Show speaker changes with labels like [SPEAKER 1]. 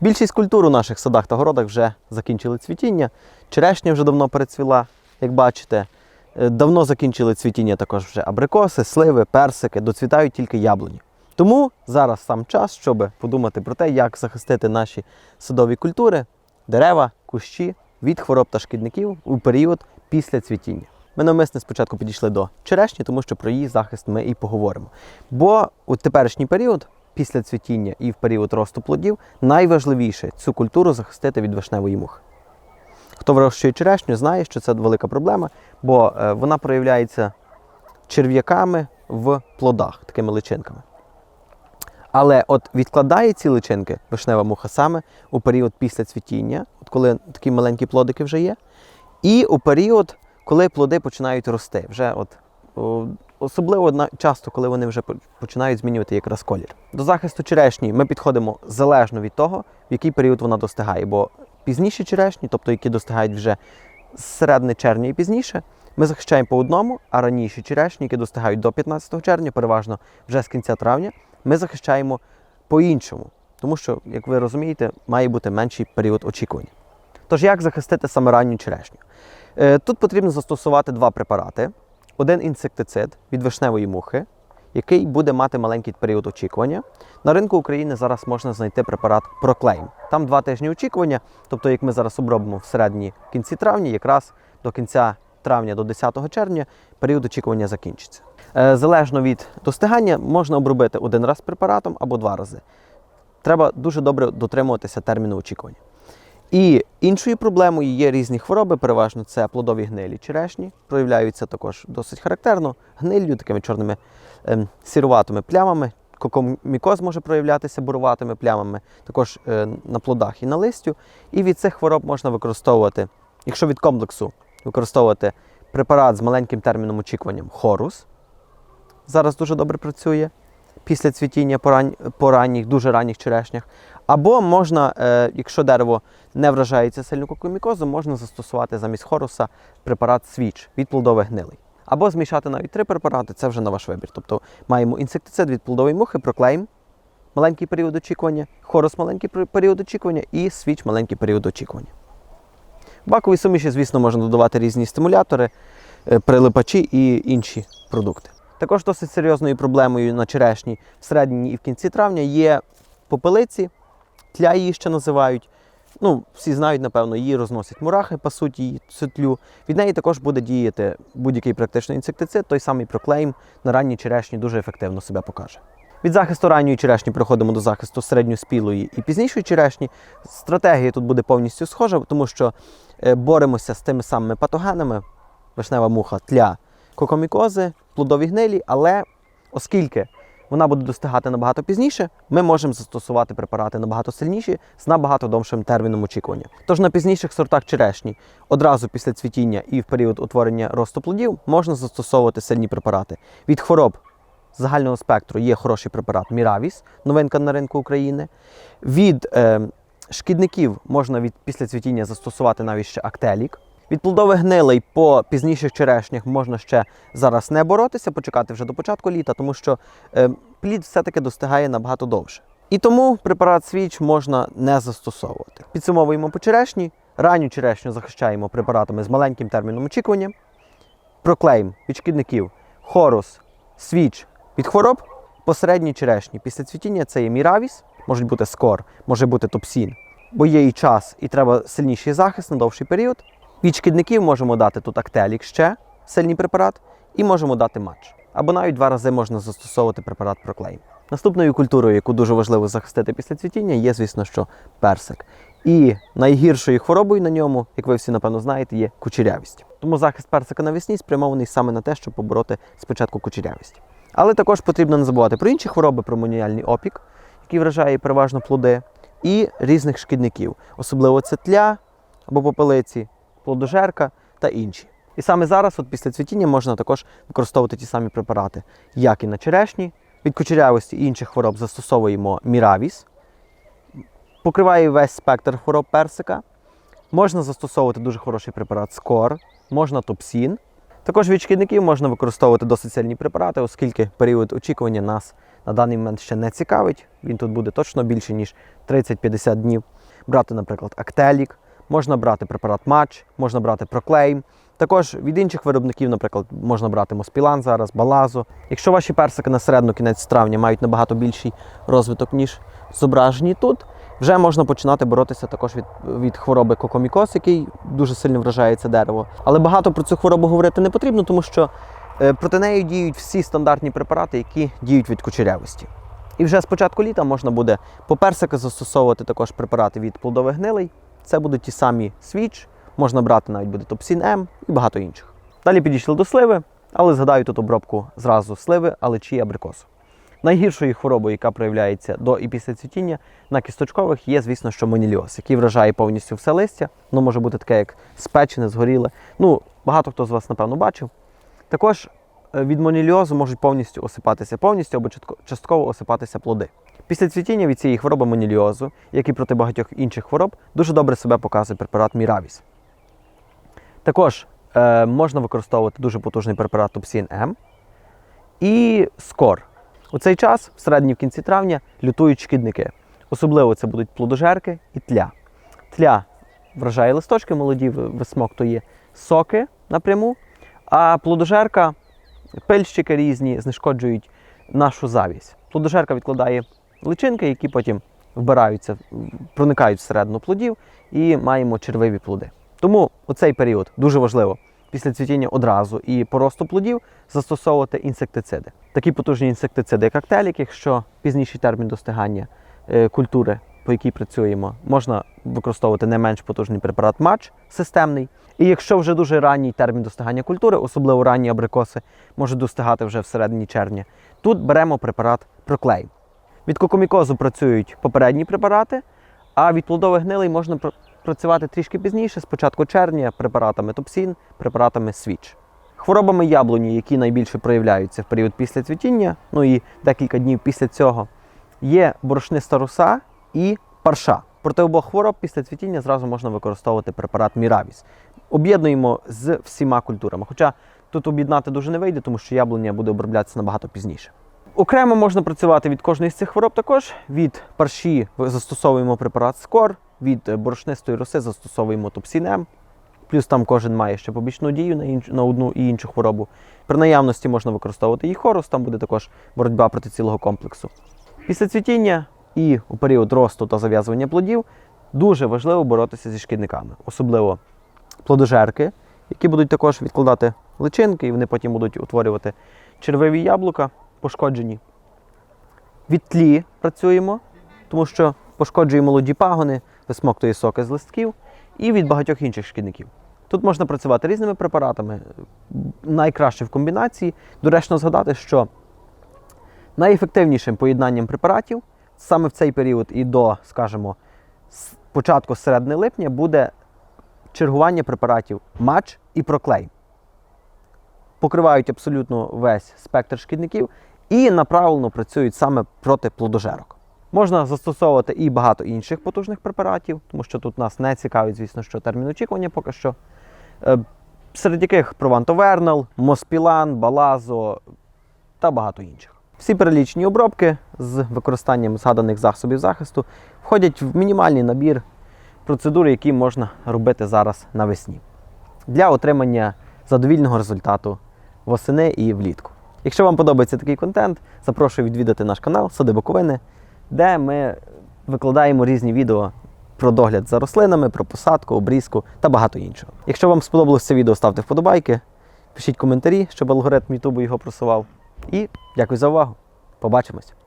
[SPEAKER 1] Більшість культур у наших садах та городах вже закінчили цвітіння. Черешня вже давно перецвіла, як бачите. Е, Давно закінчили цвітіння також вже абрикоси, сливи, персики, доцвітають тільки яблуні. Тому зараз сам час, щоб подумати про те, як захистити наші садові культури, дерева, кущі від хвороб та шкідників у період після цвітіння. Ми навмисне спочатку підійшли до черешні, тому що про її захист ми і поговоримо. Бо у теперішній період, після цвітіння і в період росту плодів, найважливіше цю культуру захистити від вишневої мухи. Хто вирощує черешню, знає, що це велика проблема, бо е, вона проявляється черв'яками в плодах, такими личинками. Але от відкладає ці личинки вишнева муха саме у період після цвітіння, от коли такі маленькі плодики вже є, і у період, коли плоди починають рости. Вже от, особливо на- часто, коли вони вже починають змінювати якраз колір. До захисту черешні ми підходимо залежно від того, в який період вона достигає. Бо пізніші черешні, тобто які достигають вже з середини червня і пізніше, ми захищаємо по одному, а раніші черешні, які достигають до 15 червня, переважно вже з кінця травня, ми захищаємо по-іншому. Тому що, як ви розумієте, має бути менший період очікування. Тож, як захистити саме ранню черешню? Е, Тут потрібно застосувати два препарати: один інсектицид від вишневої мухи, який буде мати маленький період очікування. На ринку України зараз можна знайти препарат Proclaim. Там два тижні очікування, тобто, як ми зараз обробимо в середині в кінці травня, якраз до кінця травня до 10 червня період очікування закінчиться. Е, Залежно від достигання, можна обробити один раз препаратом або два рази. Треба дуже добре дотримуватися терміну очікування. І іншою проблемою є різні хвороби, переважно це плодові гнилі черешні, проявляються також досить характерно гниллю, такими чорними ем, сіруватими плямами. Кокомікоз може проявлятися буруватими плямами, також е, на плодах і на листю. І від цих хвороб можна використовувати, якщо від комплексу використовувати препарат з маленьким терміном очікуванням хорус. Зараз дуже добре працює після цвітіння по, ран... по ранніх, дуже ранніх черешнях. Або можна, е, якщо дерево не вражається сильно кокомікозом, можна застосувати замість хоруса препарат свіч від плодових гнилей. Або змішати навіть три препарати, це вже на ваш вибір. Тобто маємо інсектицид від плодової мухи, проклейм, маленький період очікування, хорус маленький період очікування і свіч маленький період очікування. В баковій суміші, звісно, можна додавати різні стимулятори, е, прилипачі і інші продукти. Також досить серйозною проблемою на черешні в середині і в кінці травня є попелиці, тля її ще називають. Ну, всі знають, напевно, її розносять мурахи, пасуть її цетлю. Від неї також буде діяти будь-який практично інсектицид, той самий проклейм на ранній черешні дуже ефективно себе покаже. Від захисту ранньої черешні переходимо до захисту середньоспілої і пізнішої черешні. Стратегія тут буде повністю схожа, тому що е, боремося з тими самими патогенами, вишнева муха, тля, кокомікози, плодові гнилі, але оскільки вона буде достигати набагато пізніше, ми можемо застосувати препарати набагато сильніші з набагато довшим терміном очікування. Тож на пізніших сортах черешні одразу після цвітіння і в період утворення росту плодів можна застосовувати сильні препарати. Від хвороб загального спектру є хороший препарат Міравіс, новинка на ринку України. Від е, шкідників можна від після цвітіння застосувати навіть ще актелік. Від плодових гнилей по пізніших черешнях можна ще зараз не боротися, почекати вже до початку літа, тому що е, плід все-таки достигає набагато довше. І тому препарат свіч можна не застосовувати. Підсумовуємо по черешні. Ранню черешню захищаємо препаратами з маленьким терміном очікування. Проклейм від шкідників, хорус, свіч від хвороб. Посередні черешні після цвітіння це є міравіс, можуть бути скор, може бути топсін, бо є і час, і треба сильніший захист на довший період. Від шкідників можемо дати тут актелік ще сильний препарат, і можемо дати матч. Або навіть два рази можна застосовувати препарат проклейм. Наступною культурою, яку дуже важливо захистити після цвітіння, є, звісно, що персик. І найгіршою хворобою на ньому, як ви всі напевно знаєте, є кучерявість. Тому захист персика навесні спрямований саме на те, щоб побороти спочатку кучерявість. Але також потрібно не забувати про інші хвороби, про моніальний опік, який вражає переважно плоди, і різних шкідників, особливо це тля або попелиці, плодожерка та інші. І саме зараз, от після цвітіння, можна також використовувати ті самі препарати, як і на черешні. Від кучерявості і інших хвороб застосовуємо міравіс, покриває весь спектр хвороб персика. Можна застосовувати дуже хороший препарат скор, можна топсін. Також від шкідників можна використовувати досить сильні препарати, оскільки період очікування нас на даний момент ще не цікавить. Він тут буде точно більше, ніж 30-50 днів. Брати, наприклад, Актелік, можна брати препарат Матч, можна брати Проклейм. Також від інших виробників, наприклад, можна брати Моспілан зараз, Балазо. Якщо ваші персики на середину кінець травня мають набагато більший розвиток, ніж зображені тут, вже можна починати боротися також від, від хвороби кокомікоз, який дуже сильно вражає це дерево. Але багато про цю хворобу говорити не потрібно, тому що е, проти неї діють всі стандартні препарати, які діють від кучерявості. І вже з початку літа можна буде по персики застосовувати також препарати від плодових гнилей. Це будуть ті самі свіч, можна брати навіть буде Топсін М і багато інших. Далі підійшли до сливи, але згадаю тут обробку зразу сливи, алечі і абрикосу. Найгіршою хворобою, яка проявляється до і після цвітіння на кісточкових, є, звісно, що моніліоз, який вражає повністю все листя. Ну, може бути таке, як спечене, згоріле. Ну, багато хто з вас, напевно, бачив. Також е, від моніліозу можуть повністю осипатися повністю або частково осипатися плоди. Після цвітіння від цієї хвороби моніліозу, як і проти багатьох інших хвороб, дуже добре себе показує препарат Міравіс. Також е, можна використовувати дуже потужний препарат Топсін М і скор. У цей час, в середині в кінці травня, лютують шкідники. Особливо це будуть плодожерки і тля. Тля вражає листочки молоді, ви- висмоктує соки напряму, а плодожерка, пильщики різні знешкоджують нашу завість. Плодожерка відкладає личинки, які потім вбираються, проникають всередину плодів і маємо червиві плоди. Тому у цей період дуже важливо після цвітіння одразу і по росту плодів застосовувати інсектициди. Такі потужні інсектициди, як актелік, якщо пізніший термін достигання е, культури, по якій працюємо, можна використовувати не менш потужний препарат матч системний. І якщо вже дуже ранній термін достигання культури, особливо ранні абрикоси, можуть достигати вже в середині червня, тут беремо препарат проклей. Від кокомікозу працюють попередні препарати, а від плодових гнилей можна працювати трішки пізніше, з початку червня, препаратами Топсін, препаратами Свіч. Хворобами яблуні, які найбільше проявляються в період після цвітіння, ну і декілька днів після цього, є борошниста руса і парша. Проти обох хвороб після цвітіння зразу можна використовувати препарат Міравіс. Об'єднуємо з всіма культурами. Хоча тут об'єднати дуже не вийде, тому що яблуня буде оброблятися набагато пізніше. Окремо можна працювати від кожної з цих хвороб також. Від парші застосовуємо препарат Скор, від е, борошнистої роси застосовуємо топсінем. Плюс там кожен має ще побічну дію на, інш... на одну і іншу хворобу. При наявності можна використовувати і хорус, там буде також боротьба проти цілого комплексу. Після цвітіння і у період росту та зав'язування плодів дуже важливо боротися зі шкідниками, особливо плодожерки, які будуть також відкладати личинки, і вони потім будуть утворювати червиві яблука, пошкоджені. Від тлі працюємо, тому що пошкоджує молоді пагони, висмоктує соки з листків і від багатьох інших шкідників. Тут можна працювати різними препаратами, найкраще в комбінації. Доречно згадати, що найефективнішим поєднанням препаратів саме в цей період і до, скажімо, початку середини липня буде чергування препаратів матч і проклей. Покривають абсолютно весь спектр шкідників і направлено працюють саме проти плодожерок. Можна застосовувати і багато інших потужних препаратів, тому що тут нас не цікавить, звісно, що термін очікування поки що. Е, Серед яких Провантовернал, Моспілан, Балазо та багато інших. Всі перелічені обробки з використанням згаданих засобів захисту входять в мінімальний набір процедур, які можна робити зараз навесні для отримання задовільного результату восени і влітку. Якщо вам подобається такий контент, запрошую відвідати наш канал Сади Буковини, де ми викладаємо різні відео про догляд за рослинами, про посадку, обрізку та багато іншого. Якщо вам сподобалося це відео, ставте вподобайки, пишіть коментарі, щоб алгоритм Ютубу його просував. І дякую за увагу. Побачимось!